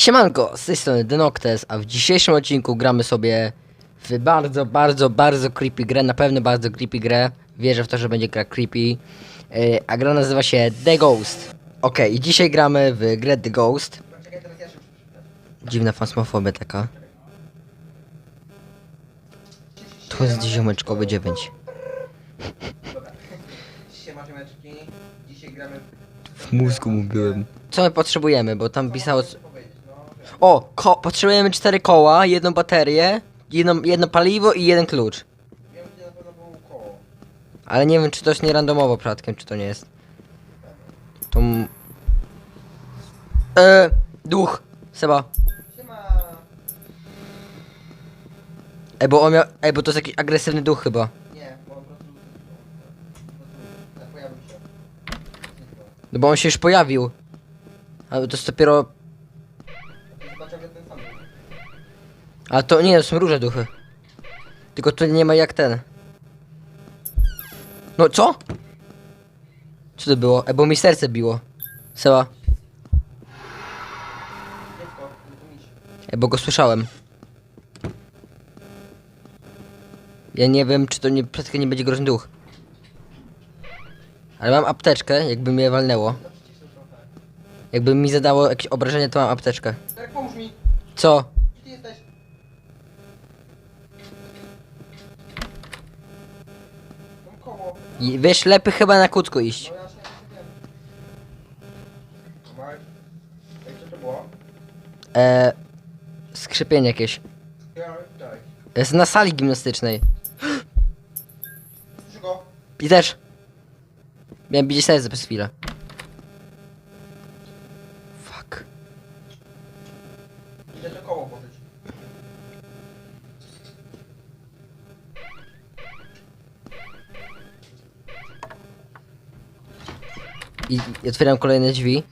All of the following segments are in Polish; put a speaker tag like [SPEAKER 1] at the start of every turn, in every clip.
[SPEAKER 1] Siemanko, z tej strony Denoktes, a w dzisiejszym odcinku gramy sobie w bardzo, bardzo, bardzo creepy grę, na pewno bardzo creepy grę. Wierzę w to, że będzie gra creepy. Yy, a gra nazywa się The Ghost. Okej, i dzisiaj gramy w grę The Ghost. Dziwna fasmofobia taka. To jest ziomeczkowy 9.
[SPEAKER 2] Siema ziomeczki, dzisiaj gramy
[SPEAKER 1] W mózgu mówiłem. Co my potrzebujemy, bo tam pisało... O, ko potrzebujemy cztery koła, jedną baterię, jedno, jedno paliwo i jeden klucz.
[SPEAKER 2] wiem gdzie na pewno było koło.
[SPEAKER 1] Ale nie wiem, czy to jest nie randomowo przypadkiem, czy to nie jest. To... E, duch, Seba.
[SPEAKER 2] Siema!
[SPEAKER 1] Ej, bo on miał... Ej, bo to jest jakiś agresywny duch chyba.
[SPEAKER 2] Po prostu... Po prostu...
[SPEAKER 1] No bo on się już pojawił. Ale to jest dopiero... Ale to nie, to są różne duchy. Tylko tu nie ma jak ten. No co? Co to było? Ej, bo mi serce biło. Seba. Ej, bo go słyszałem. Ja nie wiem, czy to nie, prędko nie będzie groźny duch. Ale mam apteczkę, jakby mnie walnęło. Jakby mi zadało jakieś obrażenie, to mam apteczkę.
[SPEAKER 2] Derek, pomóż mi!
[SPEAKER 1] Co? I Wiesz, lepiej chyba na kłódku iść.
[SPEAKER 2] Co to było?
[SPEAKER 1] Eee, skrzypienie jakieś.
[SPEAKER 2] Ja, tak.
[SPEAKER 1] Jest na sali gimnastycznej.
[SPEAKER 2] Słyszę go.
[SPEAKER 1] I też. Miałem bić serce przez chwilę. I, otwieram kolejne drzwi.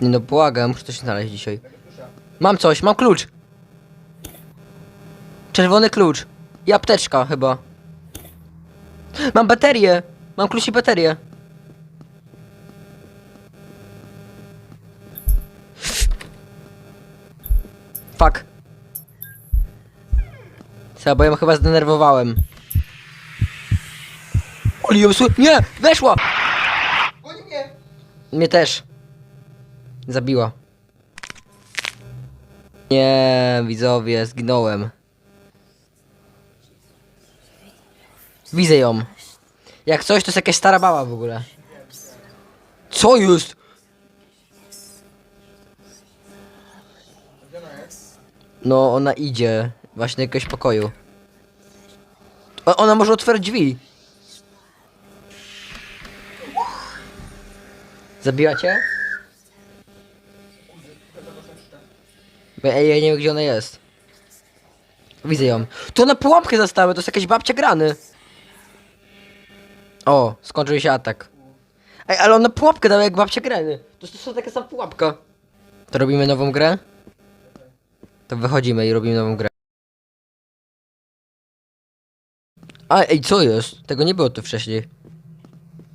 [SPEAKER 1] Nie no, błagam, muszę coś znaleźć dzisiaj. Mam coś, mam klucz! Czerwony klucz. I apteczka chyba. Mam baterię! Mam klucz i baterię. Fuck. Co, bo ja ją chyba zdenerwowałem. Oli, ją sły- Nie! Weszła!
[SPEAKER 2] Goni mnie!
[SPEAKER 1] Mnie też. Zabiła. Nie, widzowie, zginąłem. Widzę ją. Jak coś, to jest jakaś stara baba w ogóle. Co jest? No, ona idzie. Właśnie do jakiegoś pokoju. O, ona może otworzyć drzwi. Zabiła cię? Bo Ja, nie wiem, gdzie ona jest. Widzę ją. To na pułapkę zostały, to jest jakaś babcia grany. O, skończył się atak. Ej, ale on na pułapkę dał jak babcia grany. To to taka sama pułapka. To robimy nową grę? To wychodzimy i robimy nową grę. A, ej, co jest? Tego nie było tu wcześniej.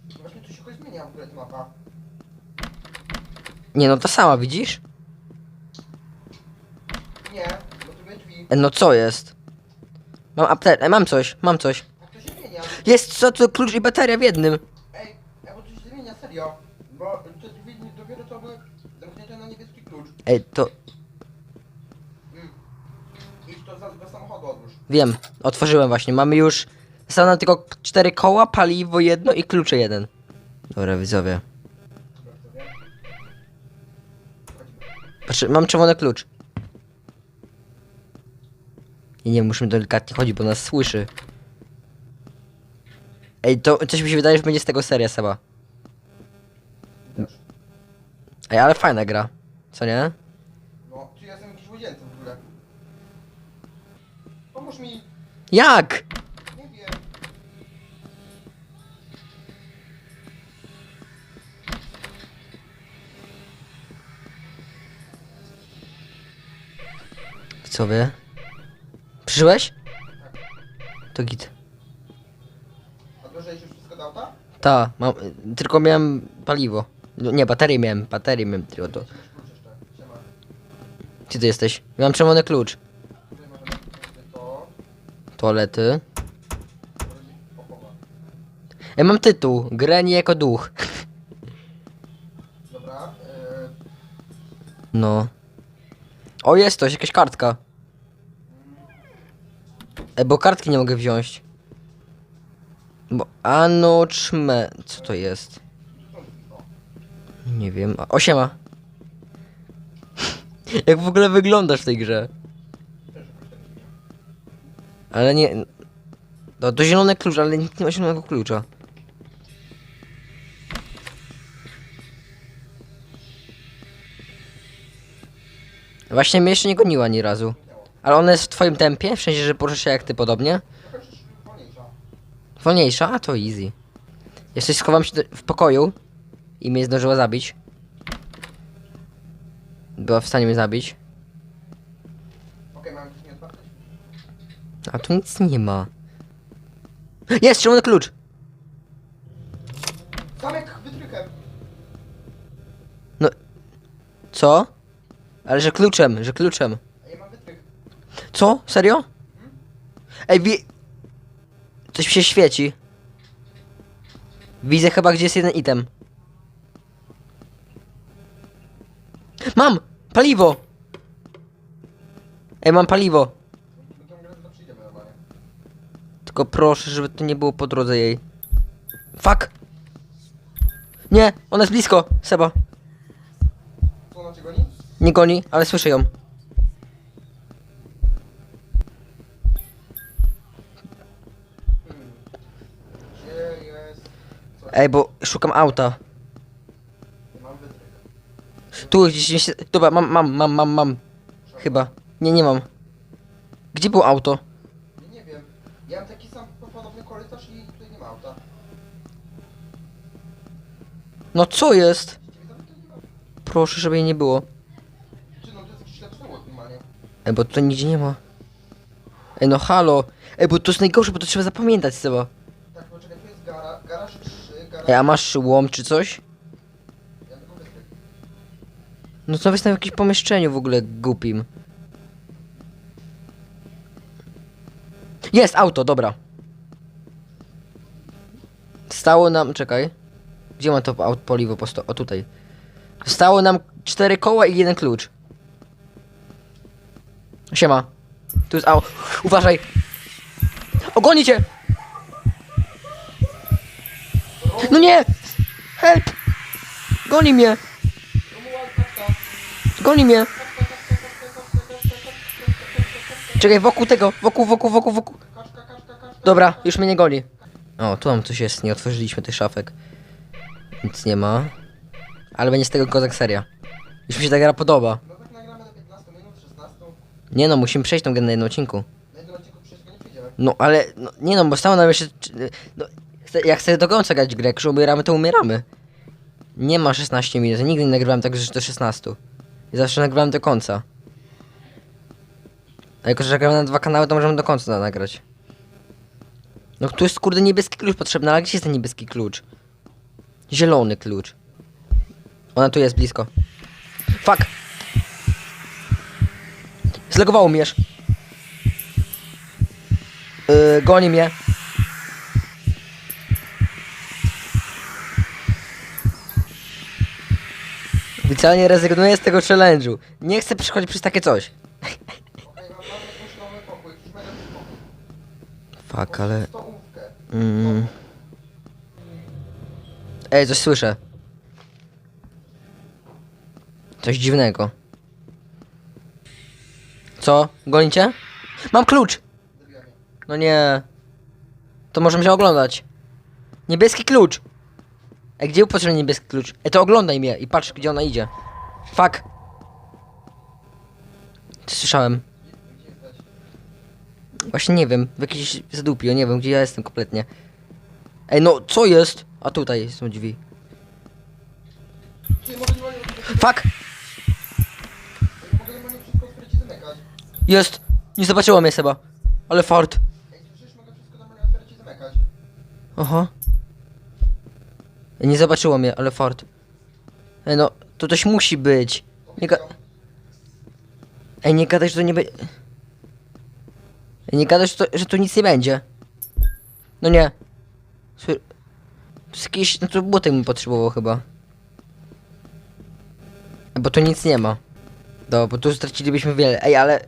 [SPEAKER 2] No Właśnie tu się jakoś zmienia w ogóle ta mapa.
[SPEAKER 1] Nie no, ta sama, widzisz?
[SPEAKER 2] Nie, bo tu były drzwi.
[SPEAKER 1] E, no co jest? Mam apteczkę, mam coś, mam coś.
[SPEAKER 2] A to się zmienia.
[SPEAKER 1] Jest co, to klucz i bateria w jednym.
[SPEAKER 2] Ej, ej, bo to się zmienia, serio. Bo te drzwi nie- dopiero co były zamknięte na niebieski klucz.
[SPEAKER 1] Ej, to
[SPEAKER 2] Mm. Idź to za, do samochodu odłóż.
[SPEAKER 1] Wiem, otworzyłem właśnie. Mamy już. Zostały nam tylko cztery koła, paliwo jedno i klucze jeden. Dobra, widzowie.
[SPEAKER 2] Dobra, to wiem. Chodźmy.
[SPEAKER 1] Patrz, mam czerwony klucz. I nie, musimy delikatnie chodzić, bo nas słyszy. Ej, to coś mi się wydaje, że będzie z tego seria Seba. Ej, ale fajna gra. Co nie?
[SPEAKER 2] No, czy ja jestem jakiś łazience w ogóle? Pomóż mi!
[SPEAKER 1] Jak? Co wy? Przyszłeś? To git.
[SPEAKER 2] A że już wszystko dał, tak?
[SPEAKER 1] Ta, mam, tylko miałem paliwo. No, nie, baterię miałem, baterię miałem tylko to. Gdzie ty jesteś? Mam czerwony klucz.
[SPEAKER 2] Sobie.
[SPEAKER 1] Toalety. Ja mam tytuł. Grę nie jako duch.
[SPEAKER 2] Dobra. Yy,
[SPEAKER 1] No. O, jest coś, jakaś kartka. E, bo kartki nie mogę wziąć. Bo ano czme... Co to jest? Nie wiem. A, Osiema. Jak w ogóle wyglądasz w tej grze? Ale nie... No, to zielony klucz, ale nikt nie ma zielonego klucza. Właśnie mnie jeszcze nie goniła ani razu. Ale ona jest w twoim tempie? W sensie, że porusza się jak ty podobnie?
[SPEAKER 2] wolniejsza.
[SPEAKER 1] Wolniejsza? A to easy. Jeszcze schowam się do, w pokoju i mnie zdążyła zabić. Była w stanie mnie zabić. A tu nic nie ma. Jest! Czerwony klucz!
[SPEAKER 2] Zamek wytrychem.
[SPEAKER 1] Co? Ale że kluczem, że kluczem.
[SPEAKER 2] A ja mam wytrych.
[SPEAKER 1] Co? Serio? Ej, wi... Coś mi się świeci. Widzę chyba, gdzie jest jeden item. Mam! Paliwo! Ej, mam paliwo. Tylko proszę, żeby to nie było po drodze jej. Fuck! Nie, ona jest blisko, Seba.
[SPEAKER 2] Co ona cię goni?
[SPEAKER 1] Nie goni, ale słyszę ją. Ej, bo szukam auta. Tu gdzieś się... Dobra, mam, mam, mam, mam, mam. Chyba. Nie, nie mam. Gdzie było auto?
[SPEAKER 2] Nie, wiem. Ja mam taki sam podobny korytarz i tutaj nie ma auta.
[SPEAKER 1] No co jest? Proszę, żeby jej nie było.
[SPEAKER 2] Czy no to jest jakiś lepszy łód normalnie.
[SPEAKER 1] Ej, bo tutaj nigdzie nie ma. Ej, no halo. Ej, bo to jest najgorsze, bo to trzeba zapamiętać, Seba.
[SPEAKER 2] Tak, poczekaj, tu jest gara, garaż 3, garaż...
[SPEAKER 1] Ej, a masz łom czy coś?
[SPEAKER 2] Ja.
[SPEAKER 1] No to jest w jakimś pomieszczeniu w ogóle głupim. Jest auto, dobra. Stało nam, czekaj. Gdzie ma to paliwo po sto... O tutaj. Stało nam cztery koła i jeden klucz. Siema. Tu jest auto. Uważaj. Ogoni No nie! Help! Goni mnie! Goni mnie! Czekaj, wokół tego, wokół, wokół, wokół, wokół. Dobra, już mnie nie goni. O, tu mam coś jest, nie otworzyliśmy tych szafek. Nic nie ma. Ale będzie z tego kozak seria. Już mi się ta gra podoba.
[SPEAKER 2] No tak nagramy do 15 minut, 16.
[SPEAKER 1] Nie no, musimy przejść tą grę na jednym odcinku.
[SPEAKER 2] Na jednym odcinku wszystko nie przyjdziemy.
[SPEAKER 1] No ale, no, nie no, bo stało nam jeszcze... No, jak chcę do końca grać grę, jak umieramy, to umieramy. Nie ma 16 minut, nigdy nie nagrywałem tak, że do 16. I zawsze nagrywałem do końca. A jako, że nagramy na dwa kanały, to możemy do końca nagrać. No tu jest kurde niebieski klucz potrzebny, ale gdzie jest ten niebieski klucz? Zielony klucz. Ona tu jest blisko. Fuck! Zlegowało aż. Yy, goni mnie. Oficjalnie rezygnuję z tego challenge'u. Nie chcę przechodzić przez takie coś. Fuck, ale... Mm. Ej, coś słyszę. Coś dziwnego. Co? Gonicie? Mam klucz! No nie. To możemy się oglądać. Niebieski klucz! Ej, gdzie był potrzebny niebieski klucz? Ej, to oglądaj mnie i patrz, gdzie ona idzie. Fuck! Co słyszałem? Właśnie nie wiem, w jakiejś zadupie, nie wiem, gdzie ja jestem kompletnie. Ej, no, co jest? A tutaj są drzwi. Fuck! Jest! Nie zobaczyła mnie Seba. Ale fart.
[SPEAKER 2] Ej, słyszysz, mogę wszystko normalnie otworzyć i zamykać.
[SPEAKER 1] Aha. Nie zobaczyła mnie, ale fart. Ej, no, to coś musi być. Nie ga... Ej, nie gadaj, że to nie będzie... Ej, nie gadaj, że to, że tu nic nie będzie. No nie. To jest jakiś... No to butek mi potrzebował chyba. Bo tu nic nie ma. Dobra, bo tu stracilibyśmy wiele. Ej, ale...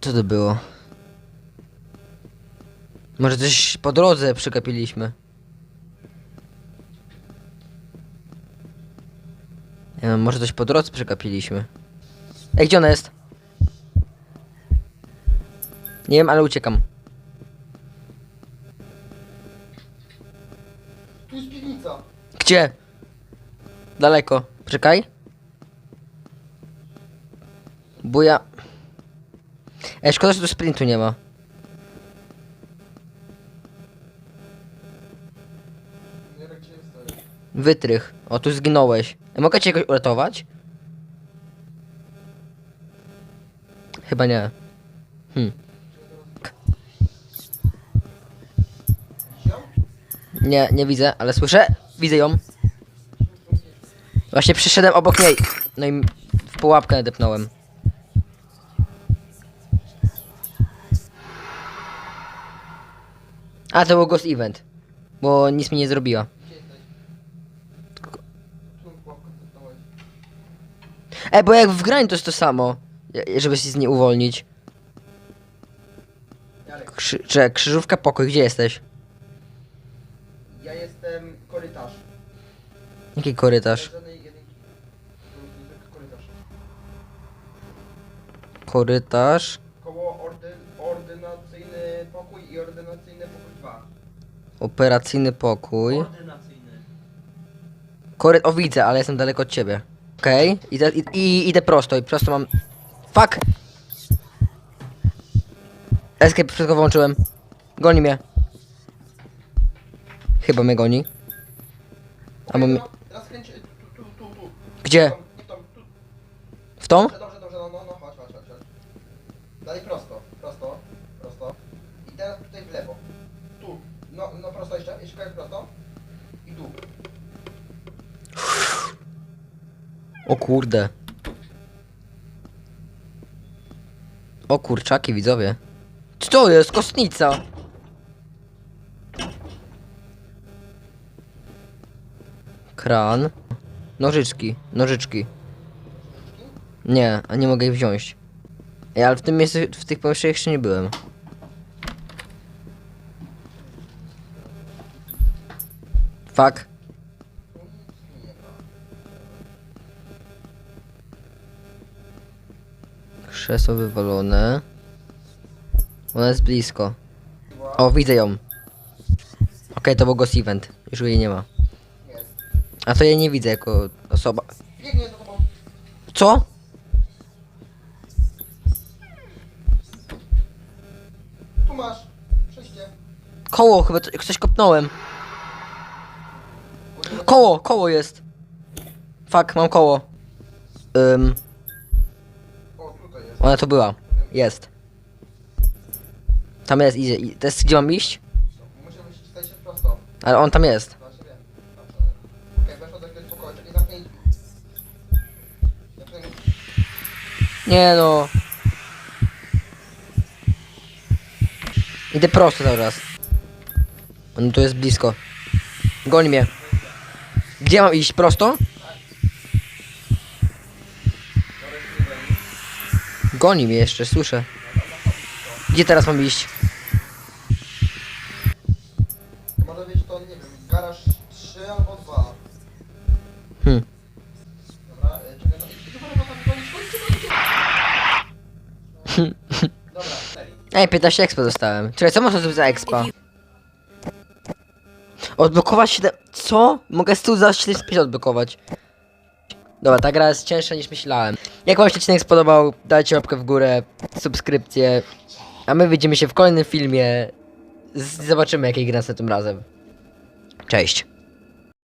[SPEAKER 1] Co to było? Może coś po drodze wiem, może coś po drodze przegapiliśmy. Ej, gdzie ona jest? Nie wiem, ale uciekam.
[SPEAKER 2] Tu jest piwnica.
[SPEAKER 1] Gdzie? Daleko. Czekaj. Bo ja... Ej, szkoda, że tu sprintu nie ma. Wytrych. O, tu zginąłeś. Mogę cię jakoś uratować? Chyba nie. Hm. Nie, nie widzę, ale słyszę. Widzę ją. Właśnie przyszedłem obok niej. No i w pułapkę nadepnąłem. A, to był Ghost Event. Bo nic mi nie zrobiła.
[SPEAKER 2] Gdzie jesteś? Tu pułapkę zepnąłeś.
[SPEAKER 1] E, bo jak w graniu to jest to samo. Je- Żeby się z niej uwolnić.
[SPEAKER 2] Jarek,
[SPEAKER 1] Krzy czy krzyżówka pokój, gdzie jesteś?
[SPEAKER 2] ja jestem korytarz.
[SPEAKER 1] Jaki korytarz?
[SPEAKER 2] Żadnej jedynki. To jest zwykły korytarz.
[SPEAKER 1] Korytarz.
[SPEAKER 2] Koło ordy, ordynacyjny pokój i ordynacyjny pokój 2.
[SPEAKER 1] Operacyjny pokój.
[SPEAKER 2] Ordynacyjny.
[SPEAKER 1] Kory... O widzę, ale jestem daleko od ciebie. Okej, idę, i, i, idę prosto i prosto mam... Fuck! Escape wszystko włączyłem. Goni mnie. Chyba mnie goni. Albo mnie...
[SPEAKER 2] Teraz kręć tu, tu, tu.
[SPEAKER 1] Gdzie?
[SPEAKER 2] Tu.
[SPEAKER 1] W tą?
[SPEAKER 2] Dobrze, dobrze, dobrze, no, no, no, chodź, chodź, chodź, chodź. Dalej prosto, prosto, prosto. I teraz tutaj w lewo. Tu. No, no prosto jeszcze, jeszcze kawałek prosto. I tu.
[SPEAKER 1] O kurde. O kurczaki, widzowie. Co to jest? Kostnica! Kran. Nożyczki, nożyczki. Nie, a nie mogę ich wziąć. Ej, ale w tym miejscu, w tych pomieszczeniach jeszcze nie byłem. Fuck. Krzesło wywalone. Ona jest blisko. O, widzę ją. Okej, to był Ghost Event. Już jej nie ma.
[SPEAKER 2] Jest.
[SPEAKER 1] A to ja nie widzę jako osoba.
[SPEAKER 2] Biegnie za tobą.
[SPEAKER 1] Co?
[SPEAKER 2] Tu masz. Przejście.
[SPEAKER 1] Koło, chyba to, coś kopnąłem. Koło, koło jest. Fuck, mam koło. Ym. Ona tu była. Jest. Tam jest, idzie. i- To jest gdzie mam iść?
[SPEAKER 2] Muszę być stać się prosto.
[SPEAKER 1] Ale on tam jest.
[SPEAKER 2] Znaczy wiem. Dobrze. Okej, weszło do jakiegoś pokoju, czekaj, zamknij drzwi. Zamknij drzwi.
[SPEAKER 1] Nie no. Idę prosto teraz. On tu jest blisko. Goni mnie. Gdzie mam iść? Prosto? Goni mnie jeszcze, słyszę. Gdzie teraz mam iść?
[SPEAKER 2] Może być to, nie wiem, garaż 3 albo 2.
[SPEAKER 1] Hmm.
[SPEAKER 2] Dobra, y, czekaj, no tam. Dobra, serii.
[SPEAKER 1] Ej, 15 expa dostałem. Czekaj, co można zrobić za expa? Odblokować 7... Co? Mogę z tyłu za 75 odblokować. Dobra, ta gra jest cięższa niż myślałem. Jak wam się odcinek spodobał, dajcie łapkę w górę, subskrypcję. A my widzimy się w kolejnym filmie. Z- Zobaczymy jakiej gry następnym razem. Cześć.